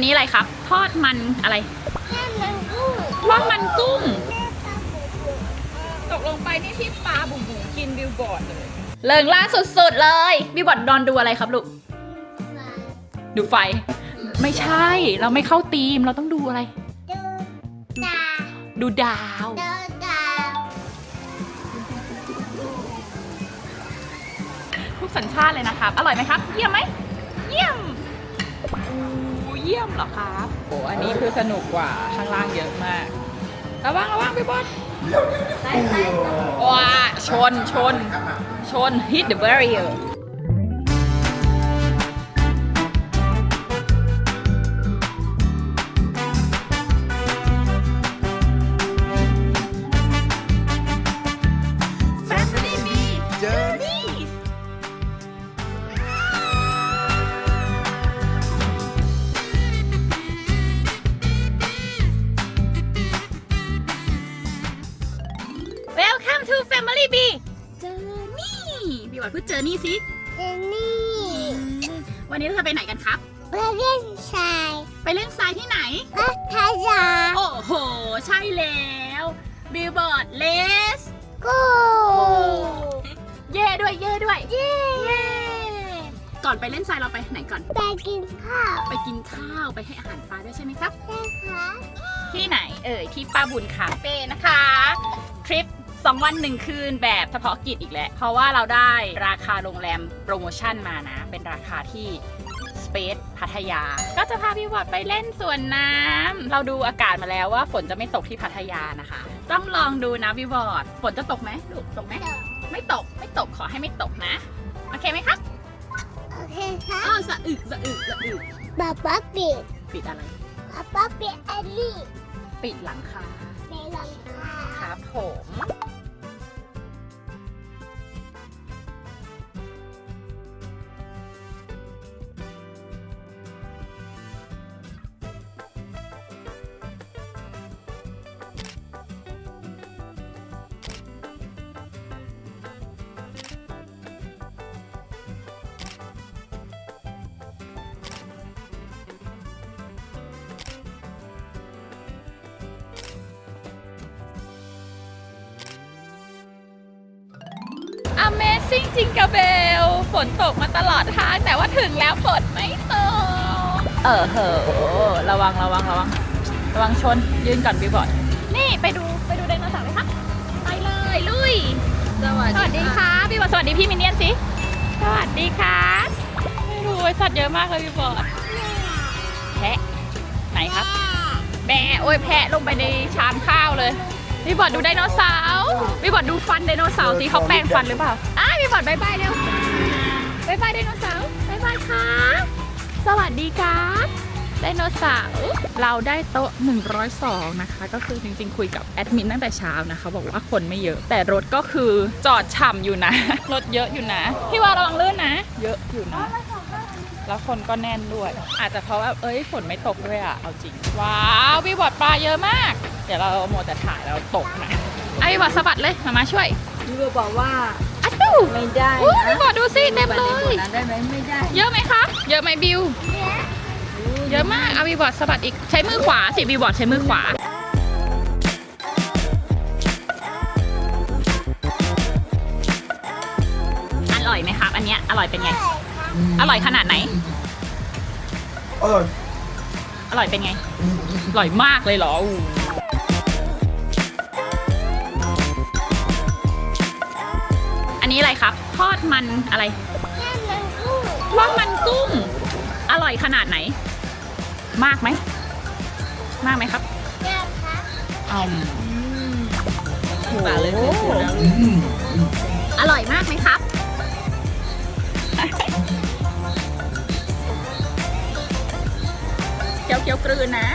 นนี้อะไรครับ ทอดมันอะไรแม่มันกุ้งทอดมันกุ้ง ตกลงไปนี่ที่ปลาบุ๋มบุ๋มกินบิวบอร์ดเลย เลิงล่าสุดๆเลยบิวบอร์ดนอนดูอะไรครับลูก ดูไฟ ไม่ใช่ เราไม่เข้าธีม เราต้องดูอะไร ดูตาดูดาวดูตาทุกสัญชาติเลยนะครับ อร่อยไหมครับ เยี่ยมไหม เยี่ยมอู้เยี่ยมเหรอครับโอ้อันนี้คือสนุกกว่าข้างล่างเยอะมาก ระวังระวังพี่บอลว้าชนชนชน hit the barrier ข้าวไปกินข้าวไปให้อาหารปลาด้วยใช่ไหมครับได้ค่ะที่ไหนเอ่ยที่ป้าบุญคาเฟ่นะคะทริป2วัน1คืนแบบเฉพาะกิจอีกแล้ว เพราะว่าเราได้ราคาโรงแรมโปรโมชั่นมานะ เป็นราคาที่ Space พัทยา ก็จะพาพี่วอดไปเล่นสวนน้ำ เราดูอากาศมาแล้วว่าฝนจะไม่ตกที่พัทยานะคะ ต้องลองดูนะพี่วอดฝนจะตกไหมลูกตกไหมไม่ตกไม่ตกขอให้ไม่ตกนะ โอเคไหมครับ โอเคค่ะอ้าวสะอึกสะอึกสะอึกป๊าป๊าปิดปิดอะไร ป๊าป๊าปิดอันนี้ปิดหลังคาในหลังคา ครับผม Amazing จริงกะเบล ฝนตกมาตลอดทาง แต่ว่าถึงแล้วฝนไม่ตก เออเหอะระวังระวังระวัง ระวังชน ยืนก่อนบิวบอร์ดนี่ไปดูไปดูไดโนเสาร์เลยครับไปเลยลุย สวัสสวัสดีค่ะบิวบอร์ดสวัสดีพี่มินเนี่ยนสิ สวัสดีค่ะไม่รู้ไอ้สัตว์เยอะมากเลยบิวบอร์ดแพะไหนครับ แบะโอ้ยแพะลงไปในชามข้าวเลย พี่บอดดูไดโนเสาร์พี่บอดดูฟันไดโนเสาร์สิเขาแปลงฟันหรือเปล่าอ้าพี่บอดบายบายเร็วบายบายไดโนเสาร์บายบายค่ะสวัสดีครับไดโนเสาร์เราได้โต๊ะ 102 นะคะ ก็คือจริงๆ คุยกับแอดมินตั้งแต่เช้านะคะ บอกว่าคนไม่เยอะ แต่รถก็คือจอดฉ่ำอยู่นะ รถเยอะอยู่นะ พี่ว่าระวังลื่นนะ เยอะอยู่นะ แล้วคนก็แน่นด้วย อาจจะเพราะว่าเอ้ยฝนไม่ตกด้วยอะ เอาจริง ว้าววีบอร์ดปลาเยอะมาก เดี๋ยวเราโมวแต่ถ่ายแล้วตกนะไอ้วีบอร์ดสะบัดเลยมามาช่วยพี่บัวบอกว่าอัดดูไม่ได้โอ้ยนะวีบอร์ดดูสิเต็มไปเลในบ่ยอนั้นได้ไหมไม่ได้ เยอะไหมคะ เยอะไหมบิว เยอะมากเอาวีบอร์ดสะบัดอีกใช้มือขวาสิวีบอร์ดใช้มือขวาอร่อยไหมครับ อันเนี้ยอร่อยเป็นไง อร่อยขนาดไหน อร่อย อร่อยเป็นไง อร่อยมากเลยเหรออู้อันนี้อะไรครับ ทอดมันอะไรแม่มันกุ้งทอดมันกุ้ง อร่อยขนาดไหน มากไหม มากไหมครับเจ้าค่ะอืมปากเลยคือแล้วอร่อยมากไหมครับ คี้ยวเคี้ยวกลืนนะ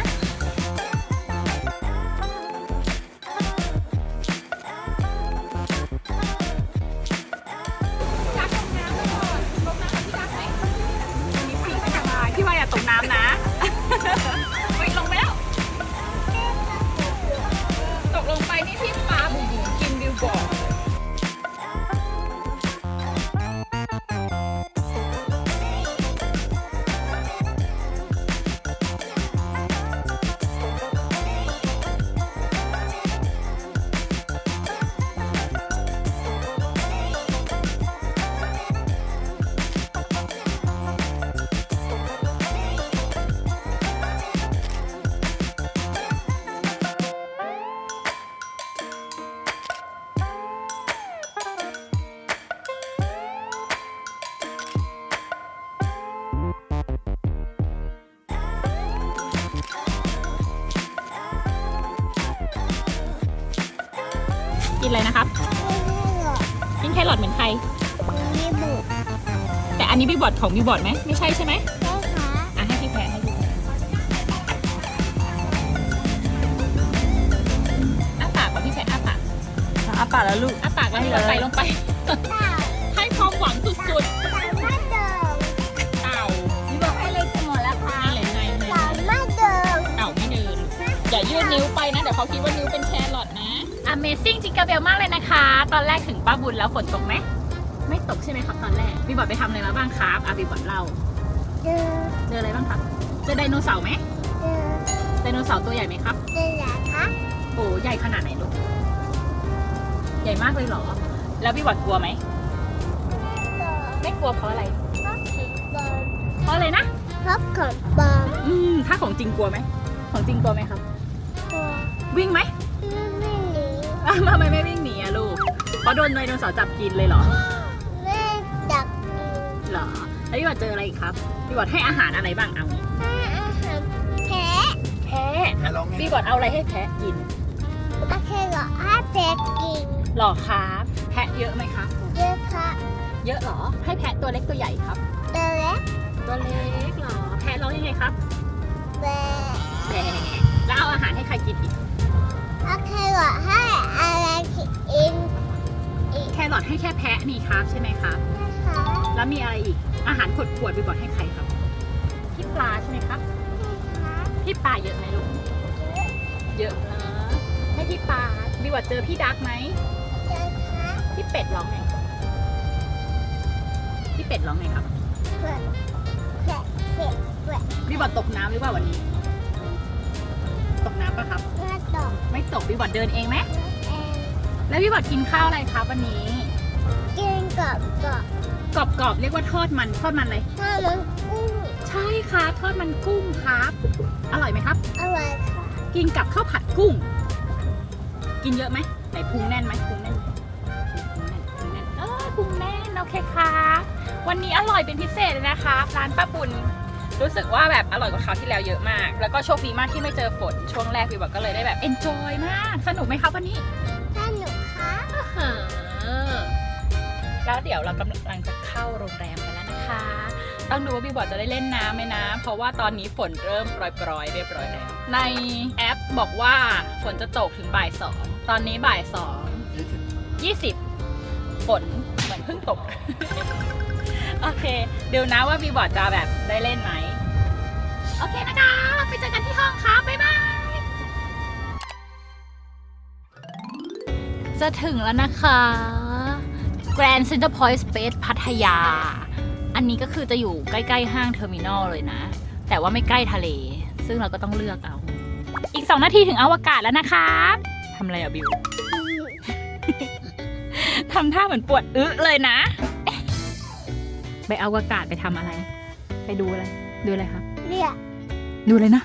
อะไรนะครับกินแครอทเหมือนใคร มีบุตรแต่อันนี้บิวบอร์ดของบิวบอร์ดไหมไม่ใช่ใช่ไหมใช่ค่ะอะให้พี่แพรให้พี่แพรอ้าปากก่อนพี่แพรอ้าปากอาปากแล้วลูก อ้าปากแล้วให้เราใส่ลงไปเต่าให้ความหวังสุดเต่ามาเดิมๆเต่าพี่บอกให้เลยหมดแล้วค่ะนี่เลยไงไงเต่ามาเดิมเต่าไม่เดินอย่ายื่นนิ้วไปนะเดี๋ยวเขาคิดว่านิ้วเป็นแครอทนะ Amazing จิงเกอร์เบลมากเลยนะคะ ตอนแรกถึงป้าบุญแล้วฝนตกไหม ไม่ตกใช่ไหมครับตอนแรกบิวบอร์ดไปทำอะไรมาบ้างครับอะบิวบอร์ดเล่าเดินเจออะไรบ้างครับ เจอไดโนเสาร์ไหมเดินไดโนเสาร์ตัวใหญ่ไหมครับเดินเหรอคะโอ้ใหญ่ขนาดไหนลูก ใหญ่มากเลยเหรอ แล้วพี่บอดกลัวไหมเดินไม่กลัวเพราะอะไรพักถึงบอลเพราะอะไรนะพักของบอลอืมถ้าของจริงกลัวไหม ของจริงกลัวไหมครับตัว วิ่งไหมไม่หนี อ้าวทำไมไม่วิ่งหนีอะลูก เพราะโดนไดโนเสาร์จับกินเลยเหรอไม่จับกินเหรอ แล้วพี่บอดเจออะไรอีกครับ พี่บอดให้อาหารอะไรบ้างเอางี้ให้อาหารแพ้แพะแพ้ร้องไงพี่บอดเอาอะไรให้แพะกินโอเคเหรอให้แพ้กินหรอครับแพะเยอะไหมครับ เยอะค่ะเยอะเหรอ ให้แพะตัวเล็กตัวใหญ่ครับ ตัวเล็กตัวเล็กเหรอ แพะร้องยังไงครับแบะแหมแล้วเอาอาหารให้ใครกินอีก โอเคเหรอให้อะไรกินอีกแครอทให้แค่แพะนี่ครับใช่ไหมครับ นะคะแล้วมีอะไรอีก อาหารขวดขวดๆบิวบอดให้ใครครับ พี่ปลาใช่ไหมครับ พี่ปลาเยอะไหมลูก เยอะนะให้พี่ปลาบิวบอดเจอพี่ดักไหม เจอค่ะพี่เป็ดร้องไง พี่เป็ดร้องไงครับเพื่อนแผลเผ็ดแผลบิวบอดตกน้ำหรือเปล่าวันนี้ ตกน้ำปะครับหน้า ตกไม่ตกบิวบอดเดินเองไหมเองแล้วบิวบอดกินข้าวอะไรครับวันนี้กินกับกับกรอบๆเรียกว่าทอดมันทอดมันเลยถ้ามันกุ้งใช่ครับทอดมันกุ้งครับ อร่อยไหมครับ อร่อยค่ะกินกับข้าวผัดกุ้ง กินเยอะไหมไหนพุงแน่นไหมพุงแน่นไหมพุงแน่นพุงแน่นเออพุงแน่นโอเคครับวันนี้อร่อยเป็นพิเศษเลยนะคะร้านป้าปุณ รู้สึกว่าแบบอร่อยกว่าคราวที่แล้วเยอะมาก แล้วก็โชคดีมากที่ไม่เจอฝนช่วงแรกวิวบอกก็เลยได้แบบเอนจอยมาก สนุกไหมครับวันนี้ถ้าหนูคะแล้วเดี๋ยวเรากำลังจะเข้าโรงแรมกันแล้วนะคะ ต้องดูว่าบิวบอร์ดจะได้เล่นน้ำไหมนะ เพราะว่าตอนนี้ฝนเริ่มปรอยๆเรียบร้อยแล้ว ในแอปบอกว่าฝนจะตกถึงบ่ายสองตอนนี้บ่ายสองยี่สิบฝนเหมือนเพิ่งตก โอเค เดี๋ยวนะว่าบิวบอร์ดจะแบบได้เล่นไหม โอเคนะคะไปเจอกันที่ห้องครับบ๊ายบาย จะถึงแล้วนะคะ Grand Center Point Space พัทยา อันนี้ก็คือจะอยู่ใกล้ ๆ ห้างเทอร์มินอลเลยนะ แต่ว่าไม่ใกล้ทะเล ซึ่งเราก็ต้องเลือกเอา อีก 2 นาทีถึงอวกาศแล้วนะครับทำอะไรอะบิวทำท่าเหมือนปวดอึเลยนะ ไปอวกาศไปทำอะไร ไปดูอะไร ดูอะไรครับ เรียกดูเลยนะ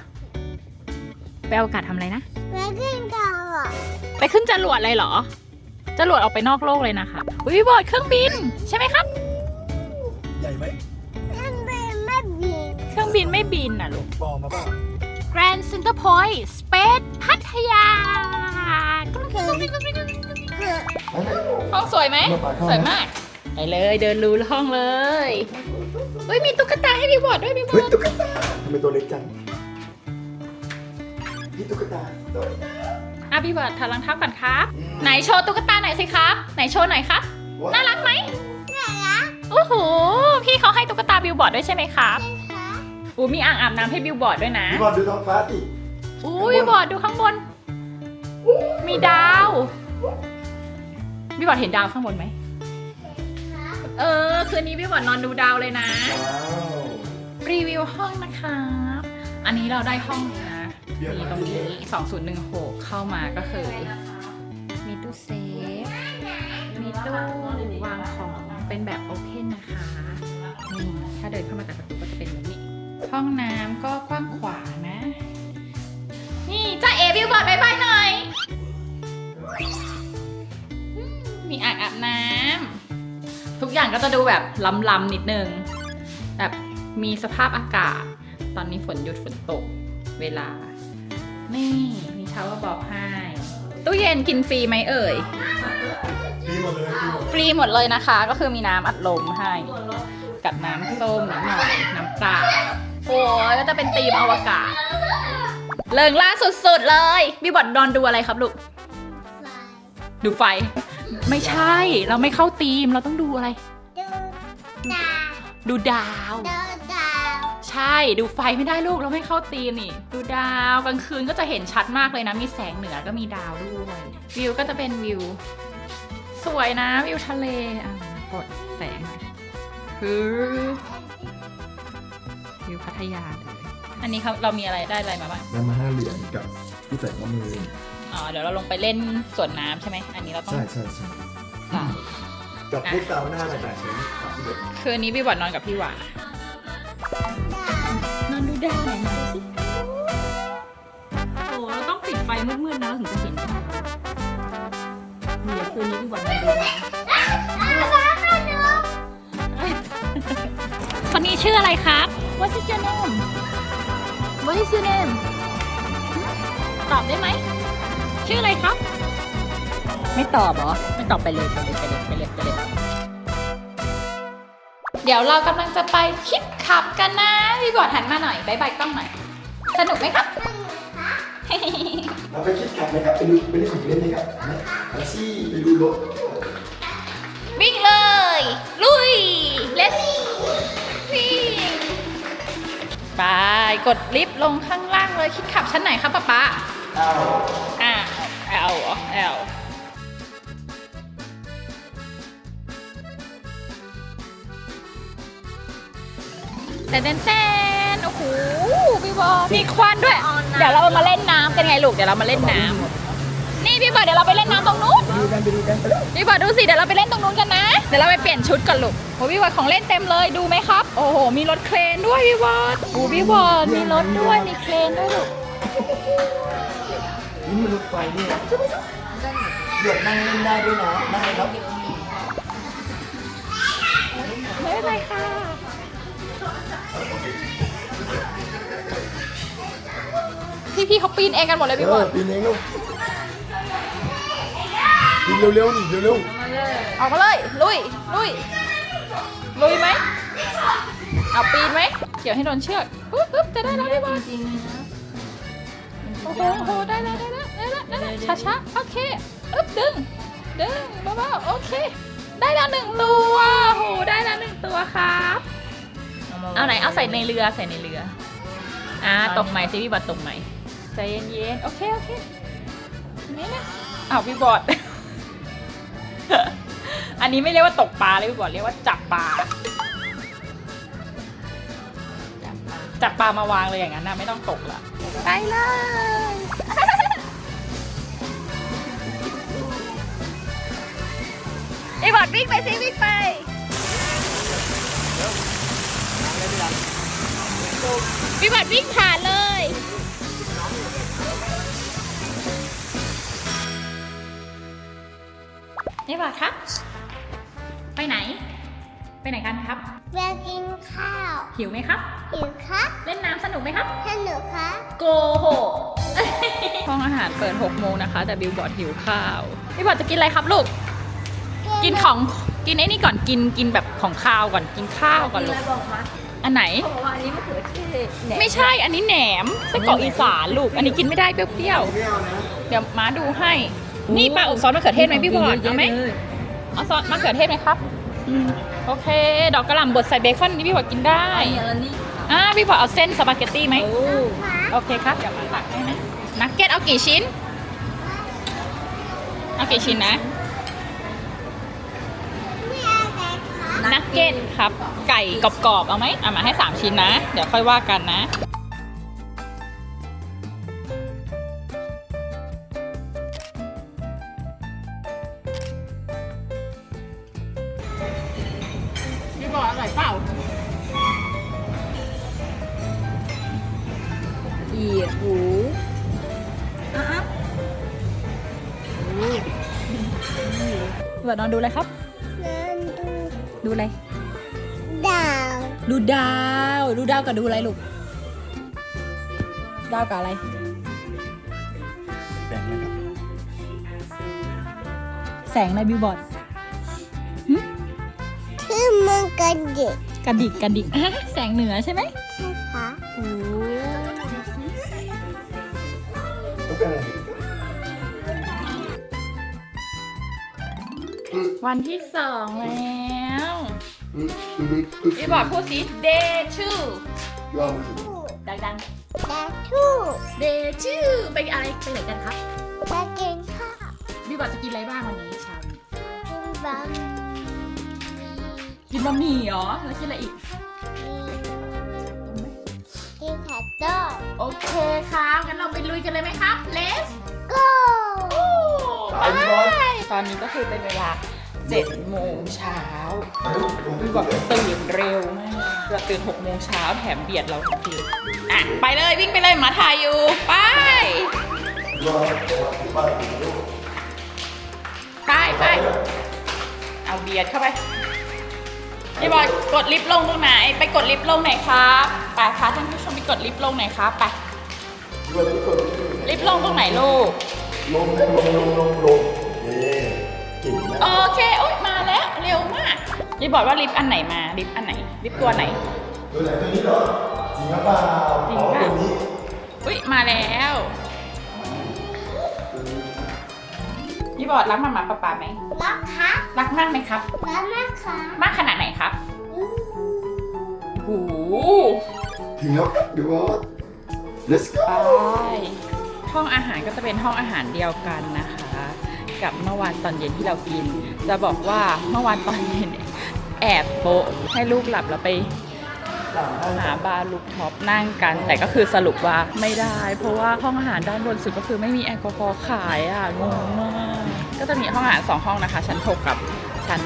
ไปอวกาศทำอะไรนะแม่ขึ้นก่อนเหรอไปขึ้นจรวดเลยเหรอ จรวดออกไปนอกโลกเลยนะคะอุ้ยพี่บอร์ดเครื่องบิน ใช่ไหมครับ ใหญ่ไหมแม่ไม่ไม่บินเครื่องบินไม่บินน่ะลูกบอกมาเปล่า Grand Center Point Space พัทยาคือคือห้องสวยไหม สวยมาก ไปเลยเดินรูห้องเลยเฮ้ยมีตุ๊กตาให้พี่บอร์ดด้วยพี่บอเฮ้ยร์ดตุ๊กตาทำไมตัวเล็กจังนี่ตุ๊กตาตัวอะพี่บอร์ดถอดรองเท้าก่อนครับ ไหนโชว์ตุ๊กตาหน่อยสิครับ ไหนโชว์หน่อยครับ น่ารักไหมน่ารักโอ้โหพี่เขาให้ตุ๊กตาบิวบอร์ดด้วยใช่ไหมครับใช่คะอู้มีอ่างอาบน้ำให้บิวบอร์ดด้วยนะพี่บอลดูท้องฟ้าสิ อู้บิวบอร์ดดูข้างบน มีดาวบิวบอร์ดเห็นดาวข้างบนไหม เออ คืนนี้บิวบอร์ดนอนดูดาวเลยนะ ว้าวรีวิวห้องนะครับ อันนี้เราได้ห้องนี้นะมีตรงนี้ 2016 เข้ามาก็คือ มีตู้เซฟ มีตู้วางของ เป็นแบบโอเพนนะคะนี่ถ้าเดินเข้ามาจากประตูก็จะเป็นแบบนี้ ห้องน้ำก็กว้างขวางนะ นี่จ้าเอวิวบอร์ดบายบายหน่อยอืมมีอ่างอาบน้ำ ทุกอย่างก็จะดูแบบล้ำๆนิดนึง แบบมีสภาพอากาศ ตอนนี้ฝนหยุดฝนตก เวลา นี่มีชาวเวอร์บอกให้ ตู้เย็นกินฟรีไหมเอ่ย ฟรีหมดเลยฟรีหมดฟรีหมดเลยนะคะ ก็คือมีน้ำอัดลมให้ กับน้ำส้มนิดหน่อยน้ำเปล่าโอ้ยก็จะเป็นธีมอวกาศเริงล่าสุดๆเลย พี่บอดนอนดูอะไรครับลูก ดูไฟ ไม่ใช่เราไม่เข้าธีมเราต้องดูอะไร ดูดาวดูดาว ดูดาวใช่ดูไฟไม่ได้ลูกเราไม่เข้าธีมนี่ดูดาวกลางคืนก็จะเห็นชัดมากเลยนะ มีแสงเหนือก็มีดาวด้วยวิวก็จะเป็นวิว สวยนะวิวทะเลอะกดแสงหน่อยคือวิวพัทยาเลยอันนี้เขาเรามีอะไรได้อะไรมาบ้าง ได้มาห้าเหรียญกับที่ใส่ข้อมือ อ๋อเดี๋ยวเราลงไปเล่นสวนน้ำใช่ไหมอันนี้เราต้องใช่ใช่ใช่ค่ะกับพวกซาวน่าหลายๆชนิดครับที่เด็กคืนนี้พี่บอดนอนกับพี่หวานอนดูดาวไหนมาดูสิโอ้เราต้องปิดไฟมืดๆนะเราถึงจะเห็นดาวเดี๋ยวคืนนี้พี่บอดนอนดูดาวคนนี้ชื่ออะไรครับ What is your name What is your name ตอบได้ไหม ชื่ออะไรครับ ไม่ตอบเหรอ ไม่ตอบไปเลยไปเลยไปเลยไปเลยไปเลยเดี๋ยวเรากำลังจะไปคิดขับกันนะ พี่บอดหันมาหน่อยบายบายกล้องหน่อย สนุกไหมครับ เราไปคิดขับไหมครับไปดูไปเล่นของเล่นไหมครับอาชีไปดูรถวิ่งเลย ลุย let's วิ่งไปกดลิฟต์ลงข้างล่างเลยคิดขับชั้นไหนครับป๊าป๊าอ้าวอ่า แต่เต้นเต้นโอ้โหพี่บอลมีควันด้วย เดี๋ยวเรามาเล่นน้ำกันไงลูกเดี๋ยวเรามาเล่นน้ำนี่พี่บอลเดี๋ยวเราไปเล่นน้ำตรงนู้นไปดูกันไปดูกันไปเลยพี่บอลดูสิเดี๋ยวเราไปเล่นตรงนู้นกันนะ เดี๋ยวเราไปเปลี่ยนชุดก่อนลูกโอ้พี่บอลของเล่นเต็มเลยดูไหมครับ โอ้โหมีรถเครนด้วยพี่บอลโอ้พี่บอลมีรถด้วยมีเครนด้วยลูกนี่มันรถไฟเนี่ยเดือดนั่งเล่นได้ด้วยนะนั่งเลยครับไม่เป็นไรค่ะ พี่ๆเขาปีนเองกันหมดเลยเอพี่บออลปีนเองลูกปีนเร็วๆดิเร็วออกมาเลยลุยลุยลุยไหมเอาปีนไหมเกี่ยวให้โดนเชือกปึ๊บปึ๊บจะได้แล้วพี่บอลจริงๆนะโอ้โหโอ้โหได้แล้วได้แล้วได้แล้วได้แล้วช้าช้าๆโอเคอึ๊บดึงดึงเบาๆโอเค ได้แล้วหนึ่งตัวโอ้โหได้แล้วหนึ่งตัวครับ เอาไหนเอาใส่ในเรือใส่ในเรือ อ่าตกใหม่สิพี่บอดตกใหม่ ใจเย็นๆ โอเค โอเคนี่นะอ้าวพี่บอดอันนี้ไม่เรียกว่าตกปลาเลยพี่บอดเรียกว่าจับปลา จับปลามาวางเลยอย่างนั้นนะไม่ต้องตกละไปเลยพี่บอดวิ่งไปสิวิ่งไปพี่บัดวิ่งผ่านเลย นี่บัดครับ ไปไหน ไปไหนกันครับไปกินข้าวหิวไหมครับ หิวครับเล่นน้ำสนุกไหมครับ สนุกครับโกหกห้องอาหารเปิด6โมงนะคะ แต่บิวบอดหิวข้าวพี่บอดจะกินอะไรครับลูก กินของกินไอ้นี่ก่อนกินกินแบบของข้าวก่อนกินข้าวก่อนลูอะกไรบอกมาอันไหน เขาบอกว่าอันนี้มะเขือเทศแหนไม่ใช่อันนี้แหนมไส้กรอกอีสานลูก อันนี้กินไม่ได้เปรี้ยวๆไม่เอานะๆเดี๋ยวม้าดูให้ นี่ป้าอุซอสมะเขือเทศไหมพี่บอดเอาไหมยะเลยเอาซอสมะเขือเทศไหมครับ โอเค ดอกกระหล่ำบดใส่เบคอนนี่พี่บอดกินได้อันนี้อันนี้อ่าพี่บอดเอาเส้นสปาเกตตี้ไหมโอ้โอเคครับเดี๋ยวมาตักให้นะนักเก็ตเอากี่ชิ้น เอากี่ชิ้นนะไม่เอาแต่ครับนักเก็ตครับ ไก่กรอบๆเอาไหมเอามาให้ 3 ชิ้นนะ เดี๋ยวค่อยว่ากันนะ นอนดูเลยครับเดินดูดูอะไร ดาวดูดาว ดูดาวกับดูอะไรลูก ดาวกับอะไรแบ่งเลยครับแสงอะไรบิวบอร์ดที่มันกระดิกกระดิกกระดิกแสงเหนือใช่ไหม วันที่สองแล้วบิวบอดพูดสิ day two ย่อมาถึงดังแต่ทู่ๆ day two ไปอะไรไปไหนกันครับจะกินข้าวบิวบอดจะกินอะไรบ้างวันนี้เชากินบะหมี่กินบะหมี่เหรอ แล้วกินอะไรอีก กินไข่ต้โอเคครับงั้นเราไปลุยกันเลยไหมครับ let's go ไป ตอนนี้ก็คือเป็นเวลา 7โมงเช้าพี่บอกตื่นเร็วมากเราตื่น6โมงเช้าแถมเบียดเราทุกทีอะ ไปเลยวิ่งไปเลยหมาถ่ายอยู่ ไป ไปไปเอาเบียดเข้าไปพี่บอยกดลิฟต์ลงตรงไหน ไปกดลิฟต์ลงไหนครับไปพาท่านผู้ชมไปกดลิฟต์ลงไหนครับไปลิฟต์ลงตรงไหนลูกลงลงลงลงลง เค โอ๊ย มาแล้ว เร็วมากรีบบอกว่าลิฟต์อันไหนมา ลิฟต์อันไหน ลิฟต์ตัวไหน ตัวไหนตัวนี้เหรอจริงหรือเปล่าจริงอ๋อค่ะ ตัวนี้อุ้ยมาแล้วพี่บอดรักมาหมาป้าป๋าไหม รักคะรักมากไหมครับ รักนะคะมากขนาดไหนครับโอ้โหถึงแล้วครับเดี๋ยวว่า let's go ไปห้องอาหารก็จะเป็นห้องอาหารเดียวกันนะคะ กับเมื่อวานตอนเย็นที่เรากิน จะบอกว่าเมื่อวานตอนเย็นเนี่ยแอบโปะให้ลูกหลับแล้วไปหาบาร์ลูกท็อปนั่งกัน แต่ก็คือสรุปว่าไม่ได้ เพราะว่าห้องอาหารด้านบนสุดก็คือไม่มีแอลกอฮอล์ขายอะงงมากก็จะมีห้องอาหารสองห้องนะคะ ชั้น6กับชั้น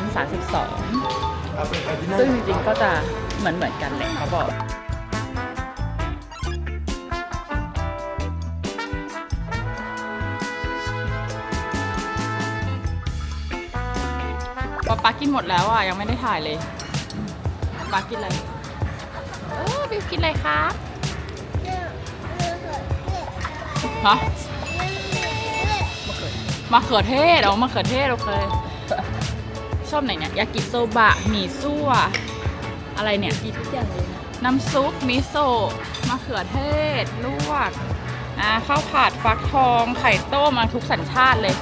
32เอาไปไปที่นั่นซึ่งจริงๆก็จะเหมือนเหมือนๆกันแหละเขาบอก ป๊าปากินหมดแล้วอะยังไม่ได้ถ่ายเลยปากินอะไรเออบิวกินอะไรครับฮะมะเขือเทศเอามะเขือเทศโอเคชอบไหนเนี่ยยากิโซบะหมี่ซั่วอะไรเนี่ยกินทุกอย่างเลยนะน้ำซุปมิโซะมะเขือเทศลวกอ่าข้าวผัดฟักทองไข่ต้มมาทุกสัญชาติเลย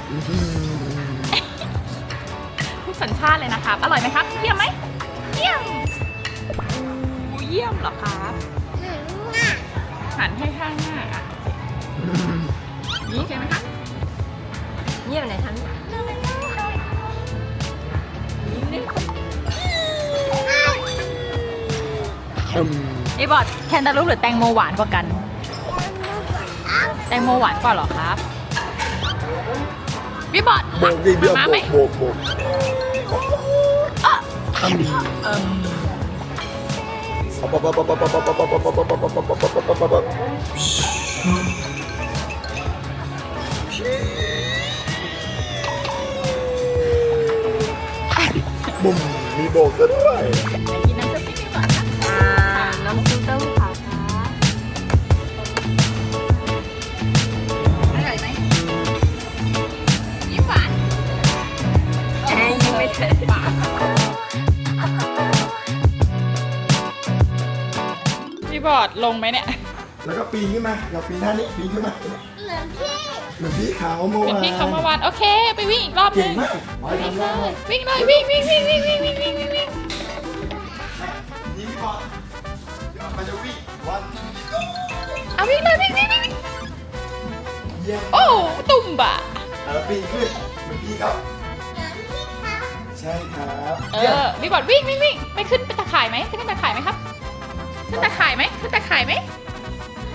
สัญชาติเลยนะครับ อร่อยไหมครับ เยี่ยมไหมเยี่ยมอู้เยี่ยมเหรอครับหันให้ข้างหน้าอะนี่โอเคไหมครับเงียบไหนทันอืมไอ้บอดแคนตาลูปหรือแตงโมหวานกว่ากัน แตงโมหวานกว่าเหรอครับพี่บอดโบกดิเบี้ยวมาโบไหมกโบุ่มมีโบกซะด้วย อดลงไหมเนี่ย แล้วก็ปีนขึ้นมาเราปีนท่านี้ปีนขึ้นมาเหมือนพี่เหมือนพี่เขาเมื่อเป็นวานที่เขาเมื่อวานโอเค ไปวิ่งอีกรอบหเก่นึงงมากไปทำได้วิ่งเลยวิ่งวิ่งวิ่งวิ่งวิ่งวิ่งวิ่งวิ่งวิ่งนี่พี่บอลเดี๋ยวมันจะวิ่งวันเอาวิ่งเลยวิ่งวิ่งวิ่งวิ่งเยี่ยมโอ้ตุ่มบะแล้วปีนขึ้นเหมือนพี่เขาเหมือนพี่เขาใช่ครับเออพี่บอดวิ่งวิ่งวิ่งไปขึ้นไปตะข่ายไหมขึ้นตะข่ายไหมครับ ขึ้นตะข่ายไหมขึ้นตะข่ายไหม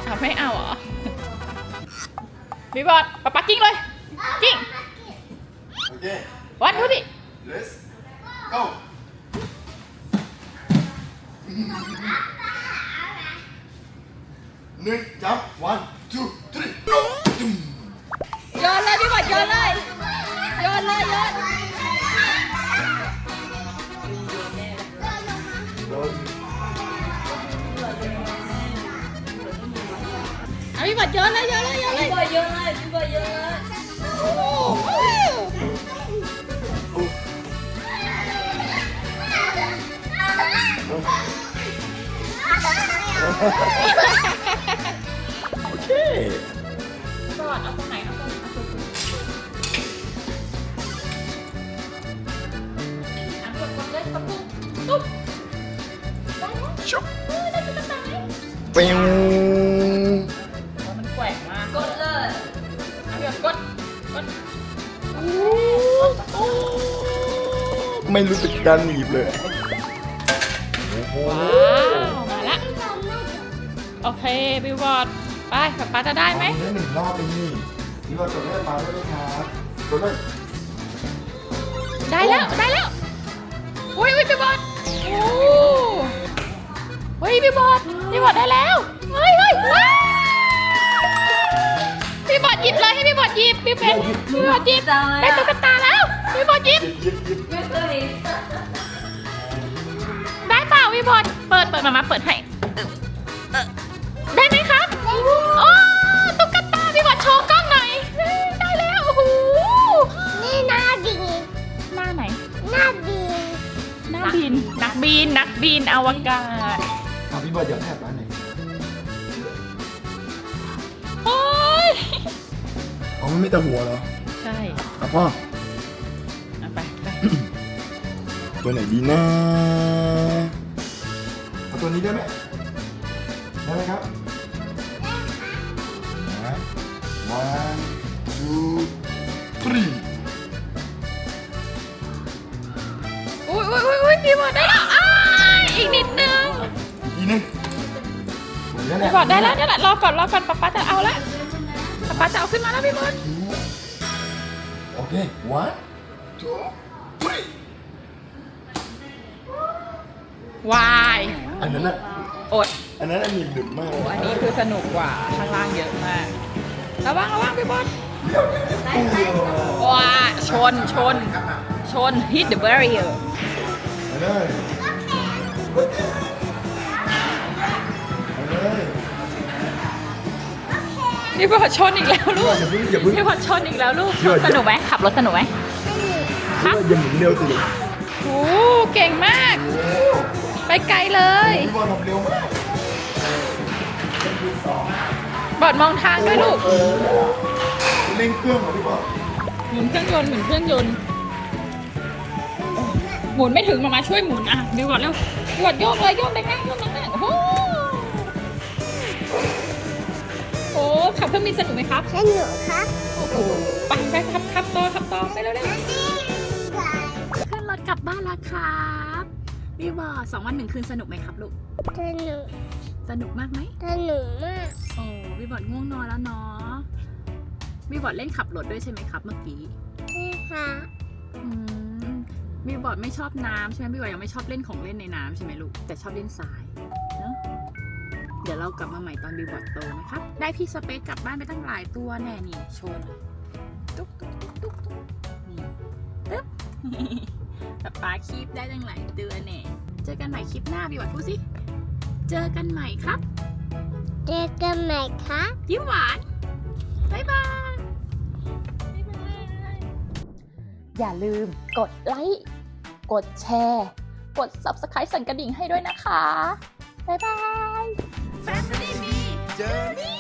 เอาไม่เอาเหรอพี่บอดปะปักกิ้งเลย กิ้งโอเควัดดูดิ let's go หนึ่งจับ one two three go จุ่มโยนเลยพี่บอดโยนเลยโยนเลยโยน พี่บอดเยอะเลยเยอะเลยเยอะเลยพี่บอดเยอะเลยพี่บอดเยอะเลยโอเคบอดเอาตรงไหนเอาตรงไหนเอาตรงไหนอะกดกดเลยกดปุ๊บตุ๊บได้ไหมชุบได้ตุ๊กตาไหมปิ้ว ไม่รู้สึกการหนีบเลยโอ้โหว้าวมาละโอเคบิวบอร์ดไปป๊าป๊าจะได้ไหมได้หนึ่งรอบเองนี่นี่ว่ากดได้ปลาได้ไหมครับกดได้ได้แล้วได้แล้วอุ้ยอุ้ยพี่บอลโอ้เฮ้ยพี่บอลพี่บอลได้แล้วเฮ้ยเฮ้ยว้าวพี่บอลหยิบเลยให้พี่บอลหยิบพี่เป็นพี่บอลหยิบจังเลยได้อะตุ๊กตาแล้ว มามาเปิดให้เออได้ไหมครับ โอ้ตุ๊กตาพี่บอลโชว์กล้องหน่อยเฮ้ยได้แล้วโอ้โหนี่หน้าบินหน้าไหน หน้าบินหน้าบิน นักบิน นักบินอวกาศเอาพี่บอยเดี๋ยวแทบร้านไหนโอ้ยอ๋อมันไม่แต่หัวเหรอ ใช่เอาพ่อ เอาไปไป ตัวไหนดีนะ พี่บอดได้แล้วอ้ายอีกนิดนึงอีกทีหนึงหมุนแล้วแหละพี่บอดได้แล้วเนี่ยแหละรอก่อนรอก่อนป๊าป๊าจะเอาละป๊าป๊าจะเอาขึ้นมาแล้วพี่บอดโอเค one two three วายอันนั้นอะอดอันนั้นอันนี้ดึกมากโอ้อันนี้คือสนุกกว่าข้างล่างเยอะมากระวังระวังพี่บอดว้าชนชนชน hit the barrier ไปเลยไปเลยพี่บอดชนอีกแล้วลูกอย่าเพิ่งอย่าเพิ่งพี่บอดชนอีกแล้วลูกพี่บอด สนุกไหมขับรถสนุกไหมครับอย่าหมุนเร็วสิโอ้เก่งมาก ไปไกลเลย พี่บอลทำเร็วมากบอดมองทางด้วยลูกโอ้โหเร่งเครื่องเหรอพี่บอลหมุนเครื่องยนต์หมุนเครื่องยนต์ หมุนไม่ถึงมามาช่วยหมุนอะบิวบอดเร็วบิวบอดโยกเลยโยกแรงๆโยกแรงๆโอ้โหโอ้ขับเครื่องบินสนุกไหมครับสนุกครับโอ้โหไปไปขับขับต่อขับต่อไปเร็วๆนี่ไงขึ้นรถกลับบ้านแล้วครับบิวบอดสองวันหนึ่งคืนสนุกไหมครับลูกสนุกสนุกมากไหมสนุกมากโอ้บิวบอดง่วงนอนแล้วเนาะบิวบอดเล่นขับรถด้วยใช่ไหมครับ เมื่อกี้นี่ค่ะอืม บิวบอร์ดไม่ชอบน้ำใช่ไหมบิวบอร์ดยังไม่ชอบเล่นของเล่นในน้ำใช่ไหมลูก แต่ชอบเล่นทรายเนอะเดี๋ยวเรากลับมาใหม่ตอนบิวบอร์ดโตนะครับ ได้พี่สเปซกลับบ้านไปตั้งหลายตัวแน่นี่โชว์หน่อยตุ๊กตุ๊กตุ๊กตุ๊กตุ๊กนี่ตึ๊บแต่ปลาคีบได้ตั้งหลายตัวแน่เจอกันใหม่คลิปหน้าบิวบอร์ดพูดสิ เจอกันใหม่ครับ เจอกันใหม่ครับยิ้มหวานบ๊ายบาย อย่าลืมกดไลค์ กดแชร์ กด subscribe สั่นกระดิ่งให้ด้วยนะคะ บ๊ายบาย Family Me Journey